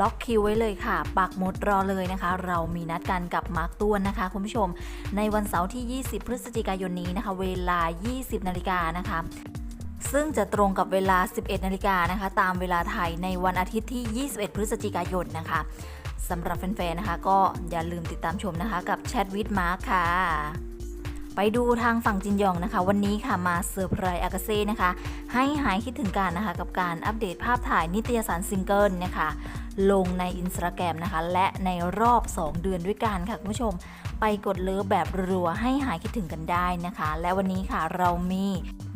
ล็อกคิวไว้เลยค่ะ ปักหมดรอเลยนะคะ เรามีนัดกันกับมาร์คต้วนนะคะ คุณผู้ชม ในวันเสาร์ที่ 20 พฤศจิกายนนี้นะคะ เวลา 20 นาฬิกานะคะซึ่งจะตรงกับเวลา 11 นาฬิกานะคะ ตามเวลาไทยในวันอาทิตย์ที่ 21 พฤศจิกายนนะคะสำหรับแฟนๆนะคะ ก็อย่าลืมติดตามชมนะคะ กับแชทวิดมาร์คค่ะ ไปดูทางฝั่งจินยองนะคะ วันนี้ค่ะมาเซอร์ไพรส์อากาเซ่นะคะ ให้หายคิดถึงกันนะคะ กับการอัปเดตภาพถ่ายนิตยสารซิงเกิลนะคะลงในอินสตาแกรมนะคะ และในรอบ 2 เดือนด้วยกันค่ะ คุณผู้ชมไปกดเลิฟแบบรัวให้หายคิดถึงกันได้นะคะ และวันนี้ค่ะเรามี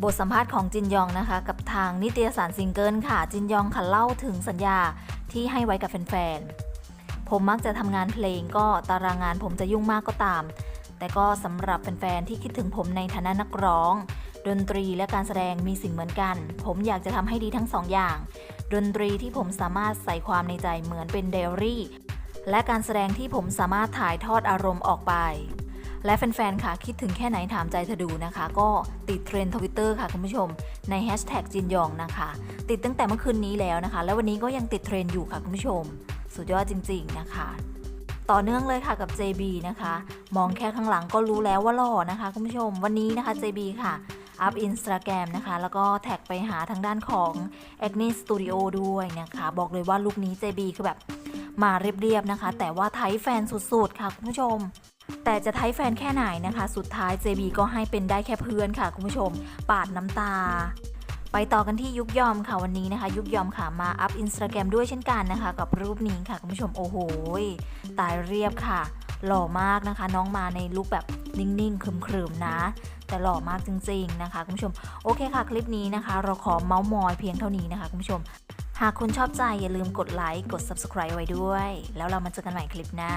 บทสัมภาษณ์ของจินยองนะคะ กับทางนิตยสารซิงเกิลค่ะ จินยองค่ะเล่าถึงสัญญาที่ให้ไว้กับแฟนๆผมมักจะทำงานเพลงก็ตารางงานผมจะยุ่งมากก็ตาม แต่ก็สำหรับแฟนๆที่คิดถึงผมในฐานะนักร้อง ดนตรีและการแสดงมีสิ่งเหมือนกัน ผมอยากจะทำให้ดีทั้งสองอย่าง ดนตรีที่ผมสามารถใส่ความในใจเหมือนเป็นไดอรี่ และการแสดงที่ผมสามารถถ่ายทอดอารมณ์ออกไป และแฟนๆค่ะคิดถึงแค่ไหนถามใจเธอดูนะคะ ก็ติดเทรนด์ทวิตเตอร์ค่ะคุณผู้ชม ในแฮชแท็กจินยองนะคะ ติดตั้งแต่เมื่อคืนนี้แล้วนะคะ แล้ววันนี้ก็ยังติดเทรนด์อยู่ค่ะคุณผู้ชม สุดยอดจริง ๆ นะคะ ต่อเนื่องเลยค่ะกับ JB นะคะ มองแค่ข้างหลังก็รู้แล้วว่าหล่อนะคะคุณผู้ชมวันนี้นะคะ JB ค่ะอัพอินสตาแกรมนะคะ แล้วก็แท็กไปหาทางด้านของ a g n e Studio ด้วยนะคะ บอกเลยว่าลุคนี้ JB คือแบบมาเรียบๆนะคะ แต่ว่าไทยแฟนสุดๆ ค่ะคุณผู้ชม แต่จะไทยแฟนแค่ไหนนะคะ สุดท้าย JB ก็ให้เป็นได้แค่เพื่อนค่ะคุณผู้ชม ปาดน้ำตา ไปต่อกันที่ยุกยอมค่ะวันนี้นะคะ ยุกยอมค่ะมาอัพอินสตาแกรมด้วยเช่นกันนะคะ กับรูปนี้ค่ะคุณผู้ชมโอ้โหตายเรียบค่ะ หล่อมากนะคะ น้องมาในลุคแบบนิ่งๆครึมๆนะ แต่หล่อมากจริง ๆนะคะคุณผู้ชมโอเคค่ะ คลิปนี้นะคะ เราขอเมาส์มอยเพียงเท่านี้นะคะคุณผู้ชม หากคุณชอบใจอย่าลืมกดไลค์กด subscribe ไว้ด้วย แล้วเรามาเจอกันใหม่คลิปหน้า